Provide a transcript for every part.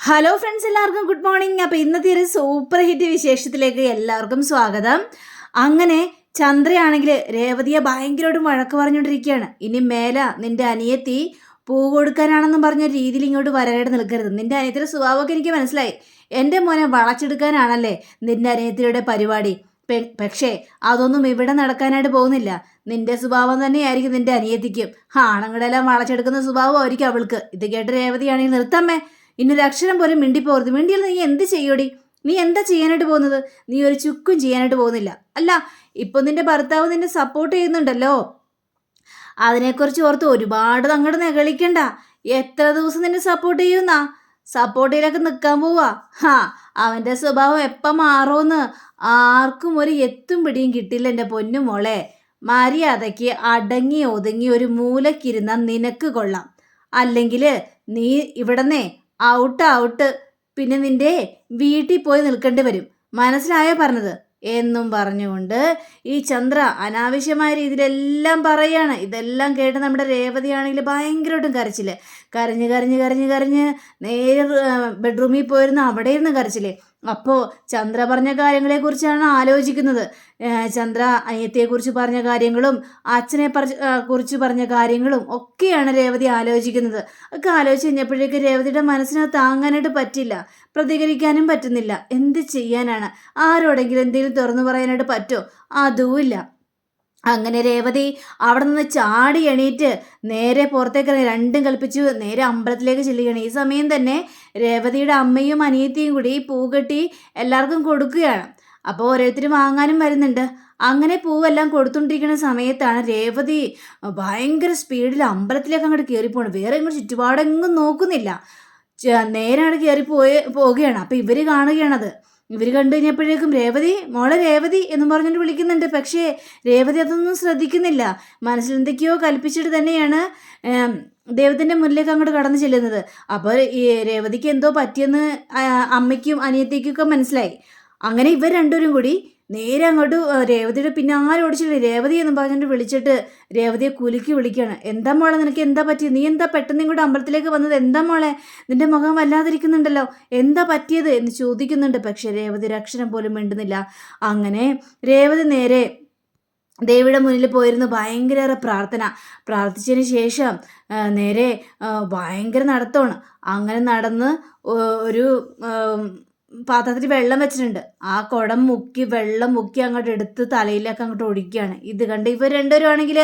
Hello friends എല്ലാവർക്കും good morning അപ്പോൾ ഇന്നത്തെ ഒരു സൂപ്പർ ഹിറ്റ് വിശേഷത്തിലേക്ക് എല്ലാവർക്കും സ്വാഗതം. അങ്ങനെ ചന്ദ്രയാണെങ്കിൽ രേവതിയെ ഭയങ്കരമായിട്ടും വഴക്ക് പറഞ്ഞുകൊണ്ടിരിക്കുകയാണ്. ഇനി മേല നിന്റെ അനിയത്തി പൂ കൊടുക്കാനാണെന്നും പറഞ്ഞ രീതിയിൽ ഇങ്ങോട്ട് വരാനായിട്ട് നിൽക്കരുത്. നിന്റെ അനിയത്തിയുടെ സ്വഭാവമൊക്കെ എനിക്ക് മനസ്സിലായി. എന്റെ മോനെ വളച്ചെടുക്കാനാണല്ലേ നിന്റെ അനിയത്തിയുടെ പരിപാടി. പക്ഷേ അതൊന്നും ഇവിടെ നടക്കാനായിട്ട് പോകുന്നില്ല. നിന്റെ സ്വഭാവം തന്നെയായിരിക്കും നിന്റെ അനിയത്തിക്കും. ആണുങ്ങളെല്ലാം വളച്ചെടുക്കുന്ന സ്വഭാവം ആയിരിക്കും അവൾക്ക്. ഇത് കേട്ട് രേവതിയാണെങ്കിൽ നിർത്തമ്മേ. ഇന്നൊരു അക്ഷരം പോലും മിണ്ടിപ്പോകരുത്. മിണ്ടിയാൽ നീ എന്ത് ചെയ്യോടി? നീ എന്താ ചെയ്യാനായിട്ട് പോകുന്നത്? നീ ഒരു ചുക്കും ചെയ്യാനായിട്ട് പോകുന്നില്ല. അല്ല ഇപ്പൊ നിന്റെ ഭർത്താവ് നിന്നെ സപ്പോർട്ട് ചെയ്യുന്നുണ്ടല്ലോ. അതിനെക്കുറിച്ച് ഓർത്ത് ഒരുപാട് അങ്ങോട്ട് നെകളിക്കണ്ട. എത്ര ദിവസം നിന്നെ സപ്പോർട്ട് ചെയ്യുന്നാ? സപ്പോർട്ടിലൊക്കെ നിൽക്കാൻ പോവാ. ഹാ അവന്റെ സ്വഭാവം എപ്പം മാറുമെന്ന് ആർക്കും ഒരു എത്തും പിടിയും കിട്ടില്ല എന്റെ പൊന്നു മോളെ. മര്യാദയ്ക്ക് അടങ്ങി ഒതുങ്ങി ഒരു മൂലക്കിരുന്ന നിനക്ക് കൊള്ളാം. അല്ലെങ്കിൽ നീ ഇവിടന്നേ ഔട്ട് ഔട്ട് പിന്നെ നിന്റെ വീട്ടിൽ പോയി നിൽക്കേണ്ടി വരും. മനസ്സിലായോ പറഞ്ഞത്? എന്നും പറഞ്ഞുകൊണ്ട് ഈ ചന്ദ്ര അനാവശ്യമായ രീതിയിലെല്ലാം പറയാണ്. ഇതെല്ലാം കേട്ട് നമ്മുടെ രേവതിയാണെങ്കിൽ ഭയങ്കരമായിട്ടും കരച്ചിൽ. കരഞ്ഞ് കരഞ്ഞ് കരഞ്ഞ് കരഞ്ഞ് നേരെ ബെഡ്റൂമിൽ പോയിരുന്നു അവിടെ ഇരുന്ന് കരച്ചില്ലേ അപ്പോൾ ചന്ദ്ര പറഞ്ഞ കാര്യങ്ങളെക്കുറിച്ചാണ് ആലോചിക്കുന്നത്. ചന്ദ്ര അനിയത്തിയെക്കുറിച്ച് പറഞ്ഞ കാര്യങ്ങളും അച്ഛനെ കുറിച്ച് പറഞ്ഞ കാര്യങ്ങളും ഒക്കെയാണ് രേവതി ആലോചിക്കുന്നത്. ഒക്കെ ആലോചിച്ച് കഴിഞ്ഞപ്പോഴേക്ക് രേവതിയുടെ മനസ്സിന് താങ്ങാനായിട്ട് പറ്റില്ല. പ്രതികരിക്കാനും പറ്റുന്നില്ല. എന്ത് ചെയ്യാനാണ്? ആരോടെങ്കിലും എന്തെങ്കിലും തുറന്നു പറയാനായിട്ട് പറ്റുമോ അതുമില്ല. അങ്ങനെ രേവതി അവിടെ നിന്ന് ചാടി എണീറ്റ് നേരെ പുറത്തേക്ക് രണ്ടും കൽപ്പിച്ചു. നേരെ അമ്പലത്തിലേക്ക് ചെല്ലുകയാണ്. ഈ സമയം തന്നെ രേവതിയുടെ അമ്മയും അനിയത്തിയും കൂടി പൂകെട്ടി എല്ലാവർക്കും കൊടുക്കുകയാണ്. അപ്പോൾ ഓരോരുത്തരും വാങ്ങാനും വരുന്നുണ്ട്. അങ്ങനെ പൂവെല്ലാം കൊടുത്തുകൊണ്ടിരിക്കുന്ന സമയത്താണ് രേവതി ഭയങ്കര സ്പീഡിൽ അമ്പലത്തിലേക്ക് അങ്ങോട്ട് കയറിപ്പോണ്. വേറെ ഇങ്ങോട്ട് ചുറ്റുപാടെങ്ങും നോക്കുന്നില്ല. നേരെ അങ്ങോട്ട് കയറി പോയി പോവുകയാണ്. അപ്പോൾ ഇവർ കാണുകയാണത്. ഇവർ കണ്ടു കഴിഞ്ഞപ്പോഴേക്കും രേവതി മോളെ രേവതി എന്ന് പറഞ്ഞിട്ട് വിളിക്കുന്നുണ്ട്. പക്ഷേ രേവതി അതൊന്നും ശ്രദ്ധിക്കുന്നില്ല. മനസ്സിൽ എന്തൊക്കെയോ കൽപ്പിച്ചിട്ട് തന്നെയാണ് ദൈവത്തിന്റെ മുന്നിലേക്ക് അങ്ങോട്ട് കടന്നു ചെല്ലുന്നത്. അപ്പോൾ ഈ രേവതിക്ക് എന്തോ പറ്റിയെന്ന് അമ്മയ്ക്കും അനിയത്തേക്കൊക്കെ മനസ്സിലായി. അങ്ങനെ ഇവർ രണ്ടുപേരും കൂടി നേരെ അങ്ങോട്ട് രേവതിയുടെ പിന്നെ ആരും ഓടിച്ചിട്ട് രേവതി എന്ന് പറഞ്ഞിട്ട് വിളിച്ചിട്ട് രേവതിയെ കുലുക്കി വിളിക്കുകയാണ്. എന്താ മോളെ നിനക്ക് എന്താ പറ്റിയത്? നീ എന്താ പെട്ടെന്ന് ഇങ്ങോട്ട് അമ്പലത്തിലേക്ക് വന്നത്? എന്താ മോളെ? നിന്റെ മുഖം വല്ലാതിരിക്കുന്നുണ്ടല്ലോ. എന്താ പറ്റിയത്? എന്ന് ചോദിക്കുന്നുണ്ട്. പക്ഷെ രേവതി ഒരു അക്ഷരം പോലും മിണ്ടുന്നില്ല. അങ്ങനെ രേവതി നേരെ ദേവിയുടെ മുന്നിൽ പോയിരുന്നു. ഭയങ്കരേറെ പ്രാർത്ഥന. പ്രാർത്ഥിച്ചതിന് ശേഷം നേരെ ഭയങ്കര നടത്തമാണ്. അങ്ങനെ നടന്ന് ഒരു പാത്രത്തിൽ വെള്ളം വെച്ചിട്ടുണ്ട്. ആ കുടം മുക്കി വെള്ളം മുക്കി അങ്ങോട്ട് എടുത്ത് തലയിലേക്ക് അങ്ങോട്ട് ഒഴിക്കുകയാണ്. ഇത് കണ്ട് ഇവർ രണ്ടുപേരും ആണെങ്കിൽ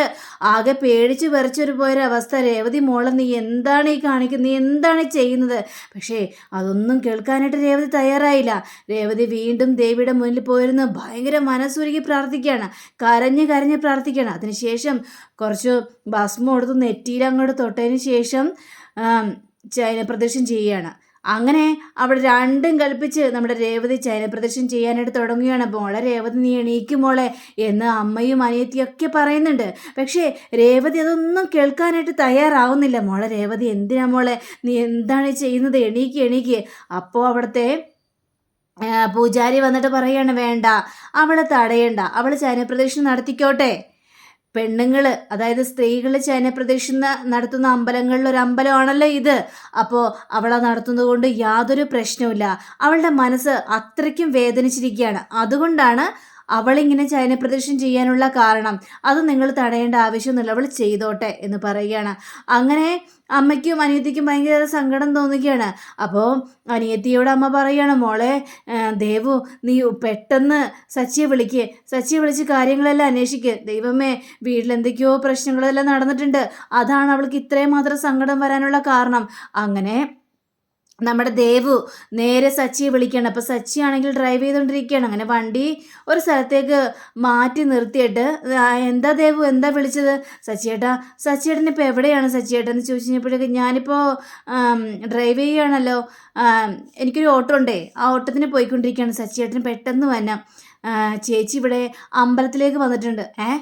ആകെ പേടിച്ച് വിറച്ചൊരു പോയൊരവസ്ഥ രേവതി മോളെ നീ എന്താണ് ഈ കാണിക്കുന്നത്? നീ എന്താണ് ചെയ്യുന്നത്? പക്ഷേ അതൊന്നും കേൾക്കാനായിട്ട് രേവതി തയ്യാറായില്ല. രേവതി വീണ്ടും ദേവിയുടെ മുന്നിൽ പോയിരുന്ന് ഭയങ്കര മനസ്സുരുകി പ്രാർത്ഥിക്കുകയാണ്. കരഞ്ഞ് കരഞ്ഞ് പ്രാർത്ഥിക്കുകയാണ്. അതിനുശേഷം കുറച്ച് ഭസ്മം എടുത്ത് നെറ്റിയിൽ അങ്ങോട്ട് തൊട്ടതിന് ശേഷം പ്രദക്ഷിണം ചെയ്യുകയാണ്. അങ്ങനെ അവിടെ രണ്ടും കൽപ്പിച്ച് നമ്മുടെ രേവതി ചൈന പ്രദക്ഷിണം ചെയ്യാനായിട്ട് തുടങ്ങുകയാണ്. മോളെ രേവതി നീ എണീക്കും മോളെ എന്ന് അമ്മയും അനിയത്തിയും ഒക്കെ പറയുന്നുണ്ട്. പക്ഷേ രേവതി അതൊന്നും കേൾക്കാനായിട്ട് തയ്യാറാവുന്നില്ല. മോളെ രേവതി എന്തിനാ മോളെ നീ എന്താണ് ചെയ്യുന്നത്? എണീക്ക് എണീക്ക്. അപ്പോൾ അവിടുത്തെ പൂജാരി വന്നിട്ട് പറയാണ് വേണ്ട അവളെ തടയണ്ട. അവൾ ചൈനപ്രദക്ഷിണം നടത്തിക്കോട്ടെ. പെണ്ണുങ്ങൾ അതായത് സ്ത്രീകൾ ചൈനപ്രദക്ഷിണ നടത്തുന്ന അമ്പലങ്ങളിൽ ഒരു അമ്പലമാണല്ലോ ഇത്. അപ്പോൾ അവളെ നടത്തുന്നത് കൊണ്ട് യാതൊരു പ്രശ്നവുമില്ല. അവളുടെ മനസ്സ് അത്രയ്ക്കും വേദനിച്ചിരിക്കുകയാണ്. അതുകൊണ്ടാണ് അവളിങ്ങനെ ചൈനപ്രദക്ഷിണം ചെയ്യാനുള്ള കാരണം അത് നിങ്ങൾ തടയേണ്ട ആവശ്യമൊന്നുമില്ല അവൾ ചെയ്തോട്ടെ എന്ന് പറയുകയാണ്. അങ്ങനെ അമ്മയ്ക്കും അനിയത്തിക്കും ഭയങ്കര സങ്കടം തോന്നുകയാണ്. അപ്പോൾ അനിയത്തിയോട് അമ്മ പറയുകയാണ് മോളെ ദേവു നീ പെട്ടെന്ന് സച്ചിയെ വിളിക്ക്. സച്ചിയെ വിളിച്ച് കാര്യങ്ങളെല്ലാം അന്വേഷിക്ക്. ദൈവമേ വീട്ടിൽ എന്തൊക്കെയോ പ്രശ്നങ്ങളെല്ലാം നടന്നിട്ടുണ്ട്. അതാണ് അവൾക്ക് ഇത്രയും മാത്രം സങ്കടം വരാനുള്ള കാരണം. അങ്ങനെ നമ്മുടെ ദേവു നേരെ സച്ചിയെ വിളിക്കുകയാണ്. അപ്പോൾ സച്ചി ആണെങ്കിൽ ഡ്രൈവ് ചെയ്തുകൊണ്ടിരിക്കുകയാണ്. അങ്ങനെ വണ്ടി ഒരു സ്ഥലത്തേക്ക് മാറ്റി നിർത്തിയിട്ട് എന്താ ദേവു എന്താ വിളിച്ചത്? സച്ചിയേട്ടാ സച്ചിയേട്ടൻ ഇപ്പോൾ എവിടെയാണ്? സച്ചിയേട്ടൻ എന്ന് ചോദിച്ചു കഴിഞ്ഞപ്പോഴേക്ക് ഞാനിപ്പോൾ ഡ്രൈവ് ചെയ്യുകയാണല്ലോ. എനിക്കൊരു ഓട്ടോ ഉണ്ടേ. ആ ഓട്ടത്തിന് പോയിക്കൊണ്ടിരിക്കുകയാണ്. സച്ചിയേട്ടന് പെട്ടെന്ന് വന്നാം ചേച്ചി ഇവിടെ അമ്പലത്തിലേക്ക് വന്നിട്ടുണ്ട്. ഏ?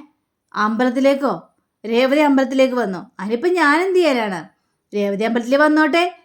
അമ്പലത്തിലേക്കോ? രേവതി അമ്പലത്തിലേക്ക് വന്നോ. അതിനിപ്പോൾ ഞാൻ എന്ത് ചെയ്യാനാണ്? രേവതി അമ്പലത്തിൽ വന്നോട്ടെ.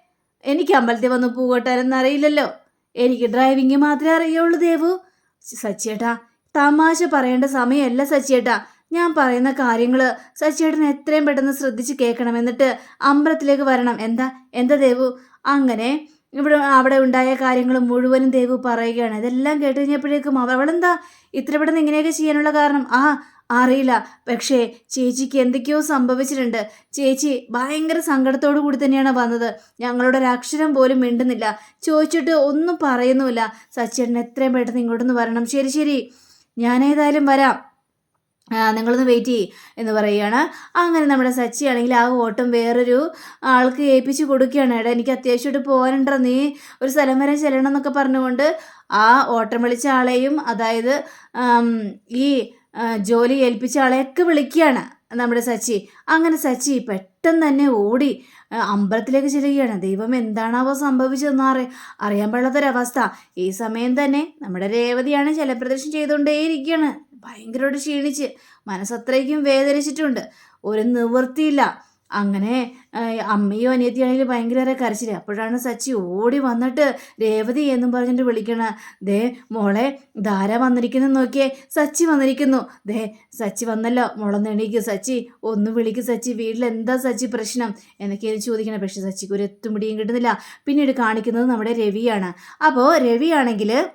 എനിക്ക് അമ്പലത്തിൽ വന്ന് പൂകൊട്ടാരെന്ന് അറിയില്ലല്ലോ എനിക്ക് ഡ്രൈവിംഗ് മാത്രമേ അറിയുള്ളൂ ദേവു. സച്ചിയേട്ടാ തമാശ പറയേണ്ട സമയമല്ല സച്ചിയേട്ടാ. ഞാൻ പറയുന്ന കാര്യങ്ങൾ സച്ചിയേട്ടൻ എത്രയും പെട്ടെന്ന് ശ്രദ്ധിച്ച് കേൾക്കണം എന്നിട്ട് അമ്പലത്തിലേക്ക് വരണം. എന്താ? എന്താ ദേവു? അങ്ങനെ ഇവിടെ അവിടെ ഉണ്ടായ കാര്യങ്ങൾ മുഴുവനും ദേവു പറയുകയാണ്. ഇതെല്ലാം കേട്ട് കഴിഞ്ഞപ്പോഴേക്കും അവ- അവളെന്താ? ഇത്ര പെട്ടെന്ന് ഇങ്ങനെയൊക്കെ ചെയ്യാനുള്ള കാരണം? ആ അറിയില്ല. പക്ഷേ ചേച്ചിക്ക് എന്തൊക്കെയോ സംഭവിച്ചിട്ടുണ്ട്. ചേച്ചി ഭയങ്കര സങ്കടത്തോടു കൂടി തന്നെയാണ് വന്നത്. ഞങ്ങളുടെ ഒരു അക്ഷരം പോലും മിണ്ടുന്നില്ല. ചോദിച്ചിട്ട് ഒന്നും പറയുന്നുമില്ല. സച്ചേട്ടൻ എത്രയും പെട്ടെന്ന് ഇങ്ങോട്ടൊന്ന് വരണം. ശരി ശരി. ഞാനേതായാലും വരാം. നിങ്ങളൊന്ന് വെയിറ്റ് ചെയ്യ് എന്ന് പറയുകയാണ്. അങ്ങനെ നമ്മുടെ സച്ചി ആണെങ്കിൽ ആ ഓട്ടം വേറൊരു ആൾക്ക് ഏൽപ്പിച്ച് കൊടുക്കുകയാണ്. എടാ എനിക്ക് അത്യാവശ്യമായിട്ട് പോകാനുണ്ടോ നീ. ഒരു സ്ഥലം വരെ ചെല്ലണം എന്നൊക്കെ പറഞ്ഞുകൊണ്ട് ആ ഓട്ടം വിളിച്ച ആളെയും അതായത് ഈ ജോലി ഏൽപ്പിച്ച ആളെയൊക്കെ വിളിക്കുകയാണ് നമ്മുടെ സച്ചി. അങ്ങനെ സച്ചി പെട്ടെന്ന് തന്നെ ഓടി അമ്പലത്തിലേക്ക് ചെല്ലുകയാണ്. ദൈവം എന്താണാവോ സംഭവിച്ചതെന്ന് അറി അറിയാൻ പാടാത്തൊരവസ്ഥ ഈ സമയം തന്നെ നമ്മുടെ രേവതിയാണ് ജലപ്രദർശനം ചെയ്തുകൊണ്ടേയിരിക്കുകയാണ്. ഭയങ്കരമായിട്ട് ക്ഷീണിച്ച് മനസ്സത്രയ്ക്കും വേദനിച്ചിട്ടുണ്ട്. ഒരു നിവൃത്തിയില്ല. അങ്ങനെ അമ്മയും അനിയത്തിയാണെങ്കിലും ഭയങ്കര കരച്ചില്ല അപ്പോഴാണ് സച്ചി ഓടി വന്നിട്ട് രേവതി എന്നും പറഞ്ഞിട്ട് വിളിക്കണ. ദേ മോളെ ധാര വന്നിരിക്കുന്നു നോക്കിയേ. സച്ചി വന്നിരിക്കുന്നു. ദേ സച്ചി വന്നല്ലോ. മുളന്ന് സച്ചി ഒന്ന് വിളിക്ക് സച്ചി. വീട്ടിൽ എന്താ സച്ചി പ്രശ്നം? എന്നൊക്കെ എനിക്ക് ചോദിക്കണം. പക്ഷെ സച്ചിക്ക് ഒരു എത്തും പിടിയും കിട്ടുന്നില്ല. പിന്നീട് കാണിക്കുന്നത് നമ്മുടെ രവിയാണ്. അപ്പോൾ രവിയാണെങ്കിൽ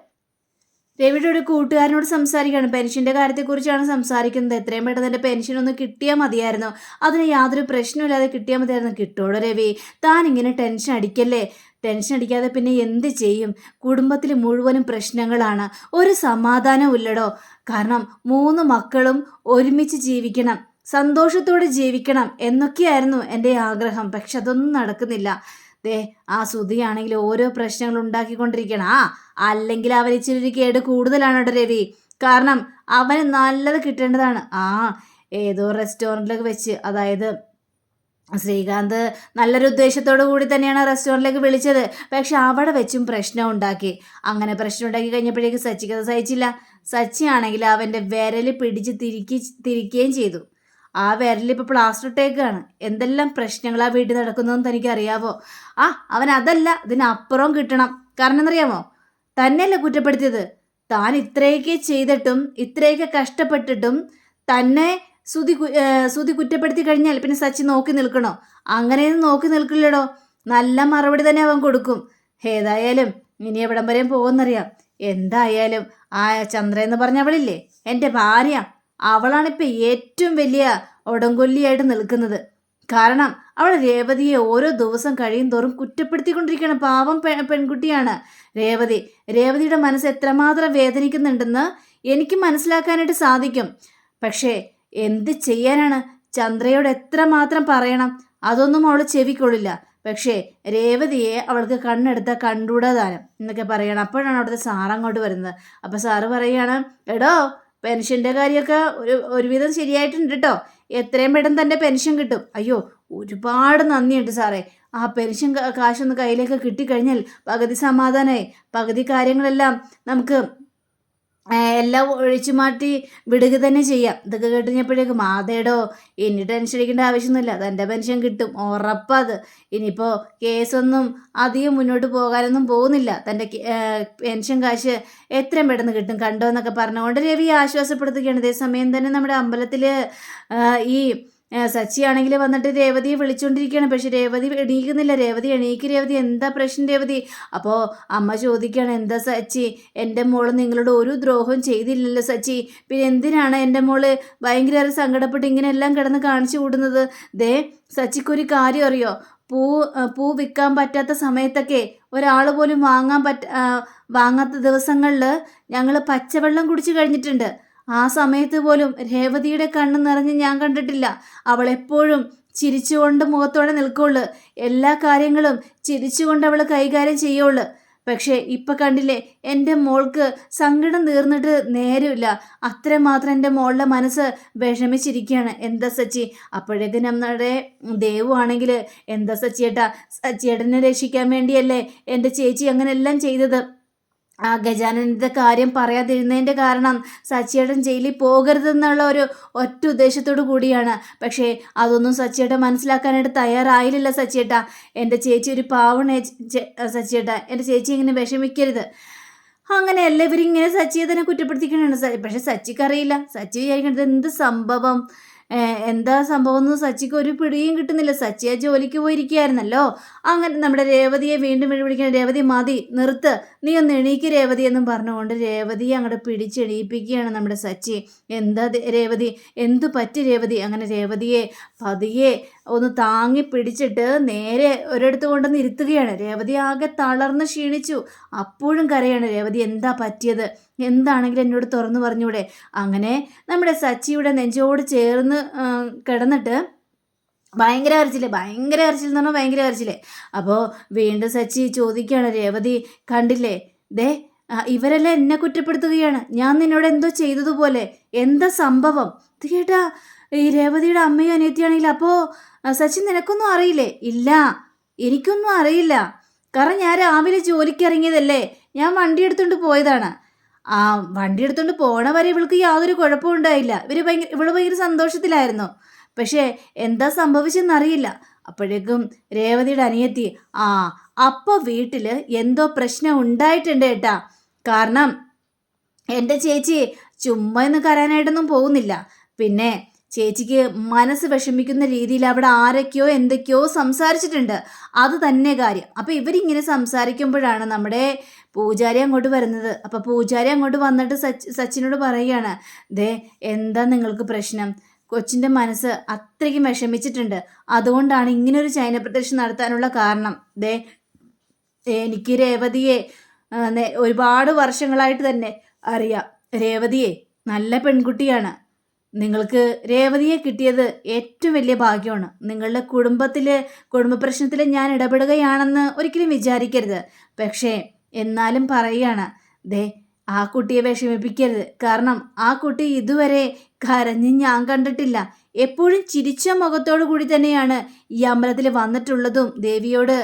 രവിയുടെ ഒരു കൂട്ടുകാരനോട് സംസാരിക്കുകയാണ്. പെൻഷന്റെ കാര്യത്തെക്കുറിച്ചാണ് സംസാരിക്കുന്നത്. എത്രയും പെട്ടെന്ന് എന്റെ പെൻഷൻ ഒന്ന് കിട്ടിയാൽ മതിയായിരുന്നു. അതിന് യാതൊരു പ്രശ്നമില്ലാതെ കിട്ടിയാൽ മതിയായിരുന്നു. കിട്ടോളൂ രവി. താൻ ഇങ്ങനെ ടെൻഷൻ അടിക്കല്ലേ? ടെൻഷൻ അടിക്കാതെ പിന്നെ എന്ത് ചെയ്യും? കുടുംബത്തിൽ മുഴുവനും പ്രശ്നങ്ങളാണ്. ഒരു സമാധാനവും ഇല്ലടോ. കാരണം മൂന്ന് മക്കളും ഒരുമിച്ച് ജീവിക്കണം. സന്തോഷത്തോടെ ജീവിക്കണം എന്നൊക്കെയായിരുന്നു എന്റെ ആഗ്രഹം. പക്ഷെ അതൊന്നും നടക്കുന്നില്ല. ദേ ആ സുധിയാണെങ്കിൽ ഓരോ പ്രശ്നങ്ങൾ ഉണ്ടാക്കിക്കൊണ്ടിരിക്കണം ആ അല്ലെങ്കിൽ അവൻ ഇച്ചിരി ഒരു കേട് കൂടുതലാണ് കേട്ടോ രവി? കാരണം അവന് നല്ലത് കിട്ടേണ്ടതാണ്. ആ ഏതോ റെസ്റ്റോറന്റിലൊക്കെ വെച്ച് അതായത് ശ്രീകാന്ത് നല്ലൊരു ഉദ്ദേശത്തോടു കൂടി തന്നെയാണ് റെസ്റ്റോറന്റിലേക്ക് വിളിച്ചത്. പക്ഷെ അവിടെ വെച്ചും പ്രശ്നം ഉണ്ടാക്കി. അങ്ങനെ പ്രശ്നം ഉണ്ടാക്കി കഴിഞ്ഞപ്പോഴേക്ക് സച്ചിക്ക് സഹിച്ചില്ല. സച്ചി ആണെങ്കിൽ അവന്റെ വിരൽ പിടിച്ച് തിരിക്കി തിരിക്കുകയും ചെയ്തു. ആ വിരലിപ്പോൾ പ്ലാസ്റ്റർ ഇട്ടേക്കാണ്. എന്തെല്ലാം പ്രശ്നങ്ങൾ ആ വീട്ടിൽ നടക്കുന്നതെന്ന് തനിക്ക് അറിയാവോ ആ അവൻ അതല്ല ഇതിനപ്പുറവും കിട്ടണം. കാരണം എന്നറിയാമോ? തന്നെയല്ലേ കുറ്റപ്പെടുത്തിയത്? താൻ ഇത്രയൊക്കെ ചെയ്തിട്ടും ഇത്രയൊക്കെ കഷ്ടപ്പെട്ടിട്ടും തന്നെ സുതി സുതി കുറ്റപ്പെടുത്തി കഴിഞ്ഞാൽ പിന്നെ സച്ചി നോക്കി നിൽക്കണോ? അങ്ങനെയൊന്നും നോക്കി നിൽക്കില്ലടോ. നല്ല മറുപടി തന്നെ അവൻ കൊടുക്കും. ഏതായാലും ഇനി എവിടം വരെയും പോകുമെന്നറിയാം. എന്തായാലും ആ ചന്ദ്ര എന്ന് പറഞ്ഞ അവളില്ലേ? എന്റെ ഭാര്യ. അവളാണിപ്പോൾ ഏറ്റവും വലിയ ഒടങ്കൊല്ലിയായിട്ട് നിൽക്കുന്നത്. കാരണം അവൾ രേവതിയെ ഓരോ ദിവസം കഴിയും തോറും കുറ്റപ്പെടുത്തിക്കൊണ്ടിരിക്കുകയാണ്. പാവം പെ പെൺകുട്ടിയാണ് രേവതി. രേവതിയുടെ മനസ്സ് എത്രമാത്രം വേദനിക്കുന്നുണ്ടെന്ന് എനിക്ക് മനസ്സിലാക്കാനായിട്ട് സാധിക്കും. പക്ഷേ എന്ത് ചെയ്യാനാണ്? ചന്ദ്രയോട് എത്രമാത്രം പറയണം? അതൊന്നും അവൾ ചെവിക്കൊള്ളില്ല. പക്ഷേ രേവതിയെ അവൾക്ക് കണ്ണെടുത്ത കണ്ടൂടാതാനം എന്നൊക്കെ പറയണം. അപ്പോഴാണ് അവിടുത്തെ സാറ് അങ്ങോട്ട് വരുന്നത്. അപ്പോൾ സാറ് പറയുകയാണ് എടോ പെൻഷന്റെ കാര്യമൊക്കെ ഒരു ഒരുവിധം ശരിയായിട്ടുണ്ട് കേട്ടോ എത്രയും പെട്ടെന്ന് തന്നെ പെൻഷൻ കിട്ടും. അയ്യോ ഒരുപാട് നന്ദിയുണ്ട് സാറേ. ആ പെൻഷൻ കാശൊന്ന് കയ്യിലേക്ക് കിട്ടിക്കഴിഞ്ഞാൽ പകുതി സമാധാനമായി പകുതി കാര്യങ്ങളെല്ലാം നമുക്ക് എല്ലാം ഒഴിച്ചു മാറ്റി വിടുക തന്നെ ചെയ്യാം. ഇതൊക്കെ കേട്ടുകഴിഞ്ഞപ്പോഴേക്കും അതേടോ ഇനി ടെൻഷൻ അടിക്കേണ്ട ആവശ്യമൊന്നുമില്ല. തന്റെ പെൻഷൻ കിട്ടും. ഉറപ്പത് ഇനിയിപ്പോൾ കേസൊന്നും അധികം മുന്നോട്ട് പോകാനൊന്നും പോകുന്നില്ല. തന്റെ പെൻഷൻ കാശ് എത്രയും പെട്ടെന്ന് കിട്ടും. കണ്ടോ എന്നൊക്കെ പറഞ്ഞുകൊണ്ട് രവി ആശ്വാസപ്പെടുത്തുകയാണ്. ഇതേ സമയം തന്നെ നമ്മുടെ അമ്പലത്തിൽ ഈ സച്ചിയാണെങ്കിൽ വന്നിട്ട് രേവതിയെ വിളിച്ചുകൊണ്ടിരിക്കുകയാണ് പക്ഷെ രേവതി എണീക്കുന്നില്ല. രേവതി എണീക്ക് രേവതി. എന്താ പ്രശ്നം രേവതി? അപ്പോൾ അമ്മ ചോദിക്കുകയാണ് എന്താ സച്ചി? എന്റെ മോൾ നിങ്ങളോട് ഒരു ദ്രോഹവും ചെയ്തില്ലല്ലോ സച്ചി. പിന്നെ എന്തിനാണ് എന്റെ മോൾ ഭയങ്കര സങ്കടപ്പെട്ട് ഇങ്ങനെയെല്ലാം കിടന്ന് കാണിച്ചു കൂടുന്നത്? ദേ സച്ചിക്കൊരു കാര്യം അറിയോ? പൂ പൂ വിൽക്കാൻ പറ്റാത്ത സമയത്തൊക്കെ ഒരാൾ പോലും വാങ്ങാൻ പറ്റ വാങ്ങാത്ത ദിവസങ്ങളിൽ ഞങ്ങൾ പച്ചവെള്ളം കുടിച്ചു കഴിഞ്ഞിട്ടുണ്ട്. ആ സമയത്ത് പോലും രേവതിയുടെ കണ്ണ് നിറഞ്ഞ് ഞാൻ കണ്ടിട്ടില്ല. അവൾ എപ്പോഴും ചിരിച്ചുകൊണ്ട് മുഖത്തോടെ നിൽക്കുള്ളു. എല്ലാ കാര്യങ്ങളും ചിരിച്ചുകൊണ്ട് അവൾ കൈകാര്യം ചെയ്യുള്ളു. പക്ഷേ ഇപ്പം കണ്ടില്ലേ എന്റെ മോൾക്ക് സങ്കടം തീർന്നിട്ട് നേരമില്ല അത്രമാത്രം എന്റെ മോളുടെ മനസ്സ് വിഷമിച്ചിരിക്കുകയാണ്. എന്താ സച്ചി? അപ്പോഴേക്കും നമ്മുടെ ദേവു ആണെങ്കിൽ എന്താ സച്ചിയേട്ടാ സച്ചിയേട്ടനെ രക്ഷിക്കാൻ വേണ്ടിയല്ലേ എന്റെ ചേച്ചി അങ്ങനെ എല്ലാം ചെയ്തത്? ആ ഗജാനന്റെ കാര്യം പറയാതിരുന്നതിന്റെ കാരണം സച്ചിയേട്ടൻ ജയിലിൽ പോകരുതെന്നുള്ള ഒരു ഒറ്റ ഉദ്ദേശത്തോടു കൂടിയാണ്. പക്ഷേ അതൊന്നും സച്ചിയേട്ടൻ മനസ്സിലാക്കാനായിട്ട് തയ്യാറായില്ല സച്ചിയേട്ട. എന്റെ ചേച്ചി ഒരു പാവണേ സച്ചിയേട്ട എന്റെ ചേച്ചി ഇങ്ങനെ വിഷമിക്കരുത്. അങ്ങനെ എല്ലാവരും ഇങ്ങനെ സച്ചിയെ തന്നെ കുറ്റപ്പെടുത്തിക്കണാണ് പക്ഷെ സച്ചിക്ക് അറിയില്ല സച്ചി വിചാരിക്കുന്നത് എന്ത് സംഭവം? എന്താ സംഭവം എന്ന് സച്ചിക്ക് ഒരു പിടിയും കിട്ടുന്നില്ല. സച്ചി ആ ജോലിക്ക് പോയിരിക്കുകയായിരുന്നല്ലോ. അങ്ങനെ നമ്മുടെ രേവതിയെ വീണ്ടും വിളിക്കുന്ന രേവതി മതി നിർത്ത്. നീ ഒന്ന് എണീക്ക് രേവതി എന്നും പറഞ്ഞുകൊണ്ട് രേവതിയെ അങ്ങോട്ട് പിടിച്ചെണീപ്പിക്കുകയാണ് നമ്മുടെ സച്ചി. എന്താ രേവതി? എന്തു പറ്റി രേവതി? അങ്ങനെ രേവതിയെ പതിയെ ഒന്ന് താങ്ങി പിടിച്ചിട്ട് നേരെ ഒരിടത്ത് കൊണ്ടുവന്ന് ഇരുത്തുകയാണ്. രേവതി ആകെ തളർന്ന് ക്ഷീണിച്ചു. അപ്പോഴും കരയാണ് രേവതി എന്താ പറ്റിയത്? എന്താണെങ്കിലും എന്നോട് തുറന്നു പറഞ്ഞൂടെ. അങ്ങനെ നമ്മുടെ സച്ചിയുടെ നെഞ്ചോട് ചേർന്ന് കിടന്നിട്ട് ഭയങ്കര കരച്ചില്ലേ ഭയങ്കര അരച്ചിൽ എന്ന് പറഞ്ഞാൽ ഭയങ്കര അരച്ചില്ലേ അപ്പോൾ വീണ്ടും സച്ചി ചോദിക്കുകയാണ് രേവതി കണ്ടില്ലേ? ദേ ഇവരെല്ലാം എന്നെ കുറ്റപ്പെടുത്തുകയാണ്. ഞാൻ നിന്നോട് എന്തോ ചെയ്തതുപോലെ. എന്താ സംഭവം? കേട്ടാ ഈ രേവതിയുടെ അമ്മയും അനിയത്തിയാണെങ്കിൽ അപ്പോൾ സച്ചിൻ നിനക്കൊന്നും അറിയില്ലേ? ഇല്ല എനിക്കൊന്നും അറിയില്ല. കാരണം ഞാൻ രാവിലെ ജോലിക്ക് ഇറങ്ങിയതല്ലേ. ഞാൻ വണ്ടി എടുത്തുകൊണ്ട് പോയതാണ്. ആ വണ്ടി എടുത്തുകൊണ്ട് പോണ വരെ ഇവൾക്ക് യാതൊരു കുഴപ്പവും ഉണ്ടായില്ല. ഇവർ ഭയങ്കര ഇവൾ ഭയങ്കര സന്തോഷത്തിലായിരുന്നു. പക്ഷേ എന്താ സംഭവിച്ചെന്നറിയില്ല അപ്പോഴേക്കും രേവതിയുടെ അനിയത്തി ആ അപ്പോൾ വീട്ടിൽ എന്തോ പ്രശ്നം ഉണ്ടായിട്ടുണ്ട് ഏട്ടാ. കാരണം എന്റെ ചേച്ചി ചുമ്മാ ഇന്ന് കരാനായിട്ടൊന്നും പോകുന്നില്ല. പിന്നെ ചേച്ചിക്ക് മനസ്സ് വിഷമിക്കുന്ന രീതിയിൽ അവിടെ ആരൊക്കെയോ എന്തൊക്കെയോ സംസാരിച്ചിട്ടുണ്ട്. അത് തന്നെ കാര്യം. അപ്പം ഇവരിങ്ങനെ സംസാരിക്കുമ്പോഴാണ് നമ്മുടെ പൂജാരി അങ്ങോട്ട് വരുന്നത്. അപ്പോൾ പൂജാരി അങ്ങോട്ട് വന്നിട്ട് സച്ച് സച്ചിനോട് പറയുകയാണ് ദേ എന്താ നിങ്ങൾക്ക് പ്രശ്നം? കൊച്ചിന്റെ മനസ്സ് അത്രയ്ക്കും വിഷമിച്ചിട്ടുണ്ട്. അതുകൊണ്ടാണ് ഇങ്ങനൊരു ചൈന പ്രദർശനം നടത്താനുള്ള കാരണം. ദേ എനിക്ക് രേവതിയെ ഒരുപാട് വർഷങ്ങളായിട്ട് തന്നെ അറിയാം. രേവതിയെ നല്ല പെൺകുട്ടിയാണ്. നിങ്ങൾക്ക് രേവതിയെ കിട്ടിയത് ഏറ്റവും വലിയ ഭാഗ്യമാണ്. നിങ്ങളുടെ കുടുംബത്തിൽ കുടുംബ പ്രശ്നത്തിൽ ഞാൻ ഇടപെടുകയാണെന്ന് ഒരിക്കലും വിചാരിക്കരുത്. പക്ഷേ എന്നാലും പറയുകയാണ് ദേ ആ കുട്ടിയെ വിഷമിപ്പിക്കരുത്. കാരണം ആ കുട്ടി ഇതുവരെ കരഞ്ഞ് ഞാൻ കണ്ടിട്ടില്ല. എപ്പോഴും ചിരിച്ച മുഖത്തോടു കൂടി തന്നെയാണ് ഈ അമ്പലത്തിൽ വന്നിട്ടുള്ളതും ദേവിയോട്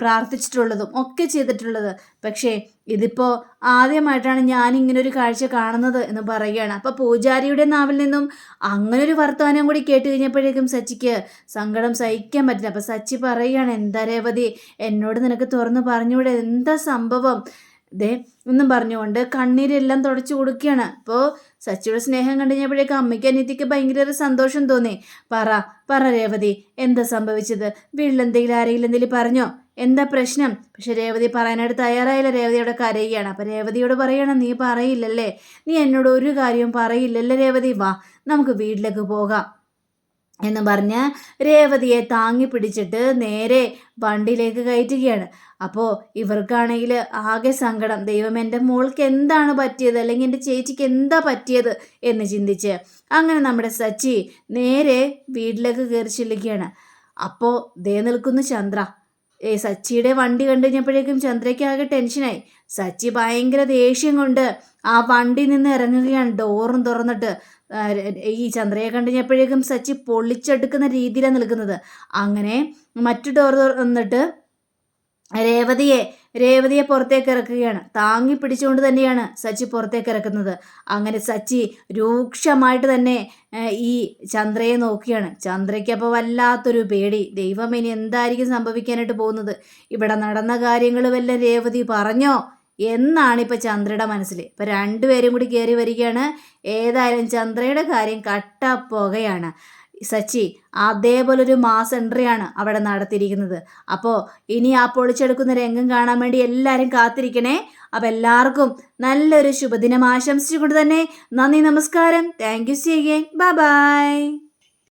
പ്രാർത്ഥിച്ചിട്ടുള്ളതും ഒക്കെ ചെയ്തിട്ടുള്ളത്. പക്ഷേ ഇതിപ്പോൾ ആദ്യമായിട്ടാണ് ഞാൻ ഇങ്ങനെ ഒരു കാഴ്ച കാണുന്നത് എന്ന് പറയുകയാണ്. അപ്പോൾ പൂജാരിയുടെ നാവിൽ നിന്നും അങ്ങനൊരു വർത്തമാനം കൂടി കേട്ട് കഴിഞ്ഞപ്പോഴേക്കും സച്ചിക്ക് സങ്കടം സഹിക്കാൻ പറ്റില്ല. അപ്പോൾ സച്ചി പറയുകയാണ് എന്താ രേവതി എന്നോട് നിനക്ക് തുറന്നു പറഞ്ഞുകൂടെ? എന്താ സംഭവം? ദേ എന്നും പറഞ്ഞുകൊണ്ട് കണ്ണീരെല്ലാം തുടച്ചു കൊടുക്കുകയാണ്. അപ്പോൾ സച്ചിയുടെ സ്നേഹം കണ്ടു കഴിഞ്ഞപ്പോഴേക്കും അമ്മയ്ക്ക് അനിയത്തിക്ക് ഭയങ്കര സന്തോഷം തോന്നി. പറ പറ രേവതി എന്താ സംഭവിച്ചത്? വീട്ടിലെന്തെങ്കിലും ആരെങ്കിലും എന്തെങ്കിലും പറഞ്ഞോ? എന്താ പ്രശ്നം? പക്ഷെ രേവതി പറയാനായിട്ട് തയ്യാറായില്ല. രേവതിയോടെ കരയുകയാണ്. അപ്പം രേവതിയോട് പറയണം നീ പറയില്ലല്ലേ? നീ എന്നോട് ഒരു കാര്യവും പറയില്ലല്ലേ രേവതി? വാ നമുക്ക് വീട്ടിലേക്ക് പോകാം. എന്ന് പറഞ്ഞ് രേവതിയെ താങ്ങി പിടിച്ചിട്ട് നേരെ വണ്ടിയിലേക്ക് കയറ്റുകയാണ്. അപ്പോൾ ഇവർക്കാണെങ്കിൽ ആകെ സങ്കടം. ദൈവം എന്റെ മോൾക്ക് എന്താണ് പറ്റിയത്? അല്ലെങ്കിൽ എന്റെ ചേച്ചിക്ക് എന്താ പറ്റിയത്? എന്ന് ചിന്തിച്ച് അങ്ങനെ നമ്മുടെ സച്ചി നേരെ വീട്ടിലേക്ക് കയറി ചെല്ലുകയാണ്. അപ്പോൾ ദേ നിൽക്കുന്നു ചന്ദ്ര. ഏ സച്ചിയുടെ വണ്ടി കണ്ടു കഴിഞ്ഞപ്പോഴേക്കും ചന്ദ്രയ്ക്ക് ആകെ ടെൻഷനായി സച്ചി ഭയങ്കര ദേഷ്യം കൊണ്ട് ആ വണ്ടി നിന്ന് ഇറങ്ങുകയാണ്. ഡോറും തുറന്നിട്ട്. ഈ ചന്ദ്രയെ കണ്ടുകഴിഞ്ഞപ്പോഴേക്കും സച്ചി പൊളിച്ചെടുക്കുന്ന രീതിയിലാണ് നിൽക്കുന്നത്. അങ്ങനെ മറ്റു ഡോർ തുറന്നിട്ട് രേവതിയെ രേവതിയെ പുറത്തേക്ക് ഇറക്കുകയാണ്. താങ്ങി പിടിച്ചുകൊണ്ട് തന്നെയാണ് സച്ചി പുറത്തേക്ക് ഇറക്കുന്നത്. അങ്ങനെ സച്ചി രൂക്ഷമായിട്ട് തന്നെ ഈ ചന്ദ്രയെ നോക്കിയാണ് ചന്ദ്രയ്ക്ക് അപ്പോൾ വല്ലാത്തൊരു പേടി. ദൈവം ഇനി എന്തായിരിക്കും സംഭവിക്കാനായിട്ട് പോകുന്നത്? ഇവിടെ നടന്ന കാര്യങ്ങൾ വല്ല രേവതി പറഞ്ഞോ? എന്നാണ് ഇപ്പോൾ ചന്ദ്രയുടെ മനസ്സിൽ ഇപ്പം രണ്ടുപേരും കൂടി കയറി വരികയാണ്. ഏതായാലും ചന്ദ്രയുടെ കാര്യം കട്ട പുകയാണ്. സച്ചി അതേപോലൊരു മാസ് എൻട്രിയാണ് അവിടെ നടത്തിയിരിക്കുന്നത്. അപ്പോൾ ഇനി ആ പൊളിച്ചെടുക്കുന്ന രംഗം കാണാൻ വേണ്ടി എല്ലാവരും കാത്തിരിക്കണേ. അപ്പോൾ എല്ലാവർക്കും നല്ലൊരു ശുഭദിനം ആശംസിച്ചുകൊണ്ട് തന്നെ നന്ദി നമസ്കാരം. Thank you see again bye bye